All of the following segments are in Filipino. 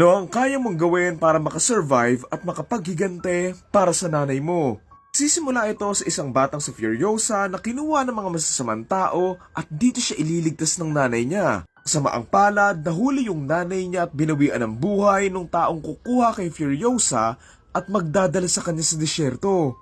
Ano ang kaya mong gawin para makasurvive at makapaghigante para sa nanay mo? Sisimula ito sa isang batang si Furiosa na kinuha ng mga masasamang tao at dito siya ililigtas ng nanay niya. Sa maang palad, nahuli yung nanay niya at binawian ng buhay nung taong kukuha kay Furiosa at magdadala sa kanya sa disyerto.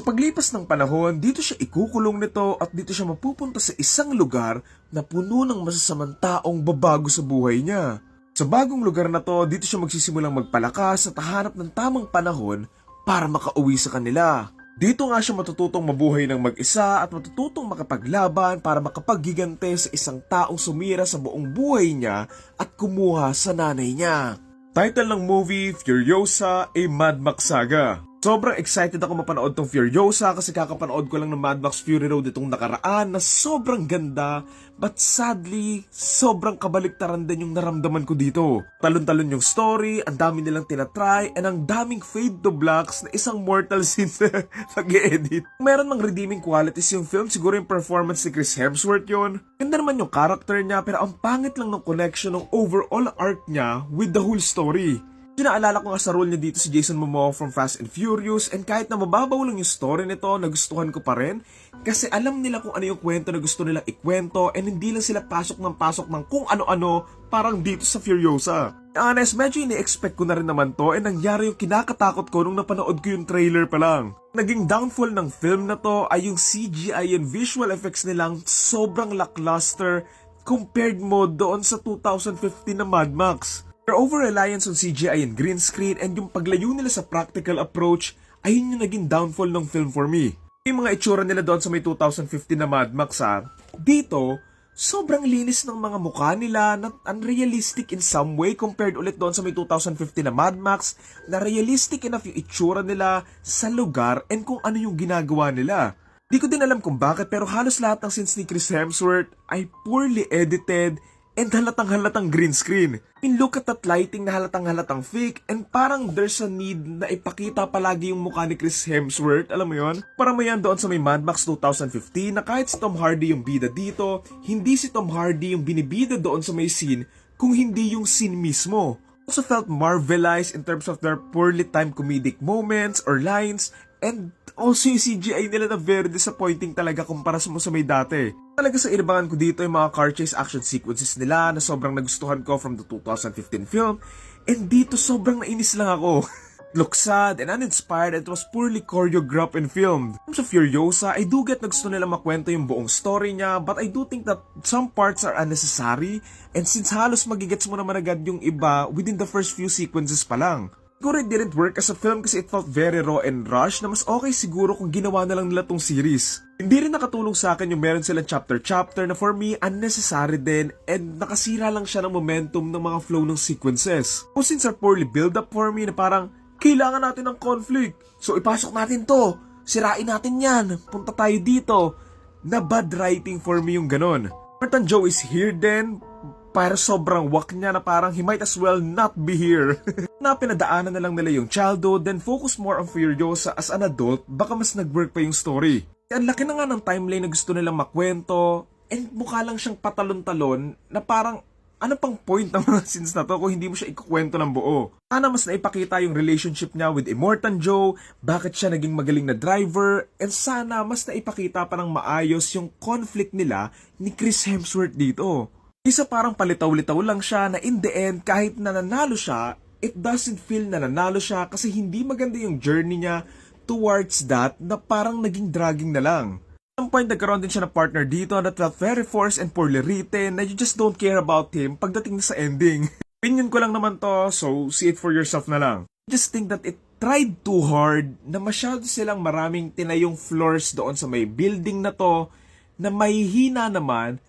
Sa paglipas ng panahon, dito siya ikukulong nito at dito siya mapupunta sa isang lugar na puno ng masasamang taong babago sa buhay niya. Sa bagong lugar na to, dito siya magsisimulang magpalakas at hahanap ng tamang panahon para makauwi sa kanila. Dito nga siya matututong mabuhay ng mag-isa at matututong makapaglaban para makapaggigante sa isang taong sumira sa buong buhay niya at kumuha sa nanay niya. Title ng movie, Furiosa, a Mad Max Saga. Sobrang excited ako mapanood tong Furiosa kasi kakapanood ko lang ng Mad Max Fury Road itong nakaraan na sobrang ganda but sadly, sobrang kabaliktaran din yung naramdaman ko dito. Talon-talon yung story, ang dami nilang tinatry, and ang daming fade to blacks na isang mortal scene sa pag-edit. Meron mang redeeming qualities yung film, siguro yung performance ni Chris Hemsworth yon. Ganda naman yung character niya pero ang pangit lang ng connection ng overall arc niya with the whole story. Naalala ko nga sa role niya dito si Jason Momoa from Fast and Furious and kahit na mababaw lang yung story nito, nagustuhan ko pa rin kasi alam nila kung ano yung kwento na gusto nilang ikwento and hindi lang sila pasok ng pasok ng kung ano-ano parang dito sa Furiosa. Honest, medyo ini-expect ko na rin naman to and nangyari yung kinakatakot ko nung napanood ko yung trailer pa lang. Naging downfall ng film na to ay yung CGI and visual effects nilang sobrang lackluster compared mo doon sa 2015 na Mad Max. Their over-reliance on CGI and green screen and yung paglayo nila sa practical approach, ayun yung naging downfall ng film for me. Yung mga itsura nila doon sa may 2015 na Mad Max ha, dito, sobrang linis ng mga mukha nila na unrealistic in some way compared ulit doon sa may 2015 na Mad Max na realistic enough yung itsura nila sa lugar and kung ano yung ginagawa nila. Di ko din alam kung bakit pero halos lahat ng scenes ni Chris Hemsworth ay poorly edited and halatang halatang green screen. In look at that lighting na halatang halatang fake and parang there's a need na ipakita palagi yung mukha ni Chris Hemsworth, alam mo yon? May yan doon sa may Mad Max 2015 na kahit si Tom Hardy yung bida dito, hindi si Tom Hardy yung binibida doon sa may scene kung hindi yung scene mismo. Also felt marvelized in terms of their poorly timed comedic moments or lines and also yung CGI nila na very disappointing talaga kumpara sa mo sa may dati. Talaga sa inabangan ko dito yung mga car chase action sequences nila na sobrang nagustuhan ko from the 2015 film and dito sobrang nainis lang ako. Look sad and uninspired and it was poorly choreographed and filmed. Sa Furiosa, I do get na gusto nila makwento yung buong story niya but I do think that some parts are unnecessary and since halos magigets mo naman agad yung iba within the first few sequences pa lang. Siguro it didn't work as a film kasi it felt very raw and rushed na mas okay siguro kung ginawa na lang nila tong series. Hindi rin nakatulong sa akin yung meron silang chapter-chapter na for me unnecessary din and nakasira lang siya ng momentum ng mga flow ng sequences. Since are poorly build up for me na parang kailangan natin ng conflict. So ipasok natin to. Sirain natin yan. Punta tayo dito. Na bad writing for me yung ganon. Martin Joe is here then para sobrang wak niya na parang he might as well not be here. na pinadaanan na lang nila yung childhood then focus more on Furiosa as an adult baka mas nag-work pa yung story. Ang laki na nga ng timeline na gusto nilang makwento and mukha lang siyang patalon-talon na parang ano pang point ng mga scenes na to kung hindi mo siya ikukwento ng buo? Sana mas naipakita yung relationship niya with Immortan Joe, bakit siya naging magaling na driver, and sana mas naipakita pa ng maayos yung conflict nila ni Chris Hemsworth dito. Isa parang palitaw-litaw lang siya na in the end kahit nananalo siya, it doesn't feel na nanalo siya kasi hindi maganda yung journey niya towards that na parang naging dragging na lang. At some point nagkaroon din siya ng partner dito that felt very forced and poorly written na you just don't care about him pagdating na sa ending. Opinion ko lang naman to, so see it for yourself na lang. Just think that it tried too hard na masyado silang maraming tinayong floors doon sa may building na to na may hina naman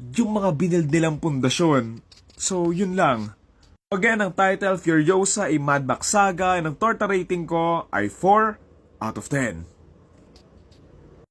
yung mga binild nilang pundasyon. So, yun lang. Again, ang title, Furiosa, a Mad Max Saga, and ang torta rating ko ay 4 out of 10.